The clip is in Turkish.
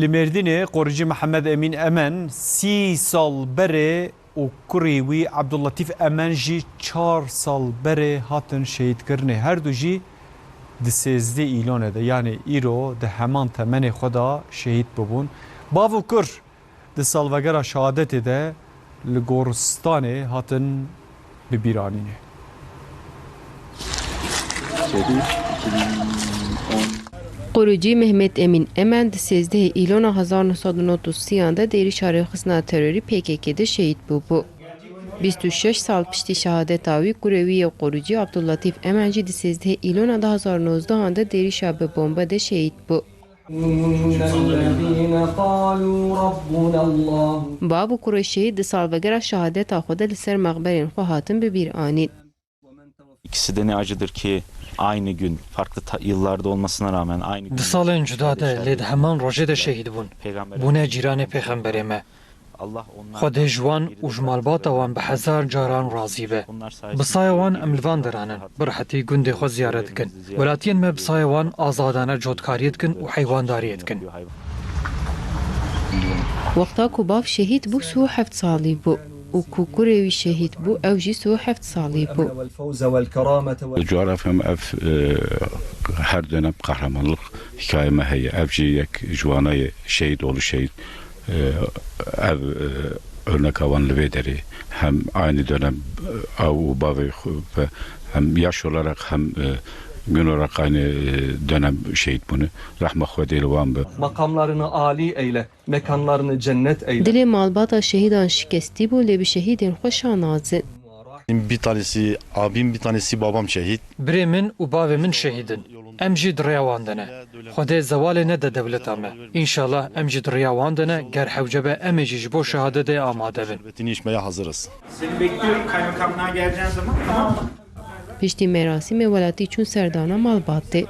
Li Mêrdînê qorijî Mihemed Emîn Emen sî sal berê û kurê wî Ebdullatif Emen jî çar sal berê hatin şehîdkirinê her du jî di sêzdê îlonê de yanî îro di heman temenê xwe da şehîd bibûn. Bav û kur di salvegera şehadetê de li goristanê hatin 2010 قروجی مهمت امین امند 13 ایلون 1993 da deri şarkısına terörü PKK'de şehit buldu. 26 sal pişti şehadet avi Kureviye Korucu Abdullatif Emenci disizde İlona da Hazar Nozda anda deri şabe bomba de şehit bu. Babu Kureşi de salvegera şehadet ahoda liser mağberin hohatın bir bir anin. İkisi de ne acıdır ki aynı gün, farklı yıllarda olmasına rağmen aynı gün. Di salên cuda de lê di heman rojê de şehîd bûn. Peygamber Bûne cîranê pêxemberê me. Allah onlar Xwedê ji wan û ji malbata wan bi hezar caran razî be. onlar Bi sayesinde saya wan em li van diranin. Bir hetî gundê xwe ziyaret dikin. Welatiyên me bi saya wan azadane cotkariyê dikin û heywandariyê dikin. Wexta ku bav şehîd bû sû heft salî bû û ku kurê wî şehîd bû ew jî sû heft salî bû. والفوز والكرامة وال... Coğrafyam ev e, her dönem kahramanlık hikayeme heye. Evci yek jwanayı şehit olu şehit e, ev e, örnek avanlı vederi. Hem aynı dönem e, avu bavi ve hem yaş olarak hem e, gün olarak aynı e, dönem şehit bunu. Rahmet Hvedeli van be. Makamlarını âli eyle, mekanlarını cennet eyle. Dilê malbata şehîdan şikestî bû lê bi şehîdên xwe şanazin. Bir tanesi abim, bir tanesi babam şehit. Birê min û bavê min şehîdin. Em jî di rêya wan de ne. Xwedê zevalê nede devleta me. İnşallah em jî di rêya wan de ne ger hewcebe em ê jî ji bo şehadetê amade bin. Şerbetini içmeye hazırız. Seni bekliyorum kaymakamlığa geleceğin zaman tamam mı? Pishti me rasi me valati qënë serdana malbati.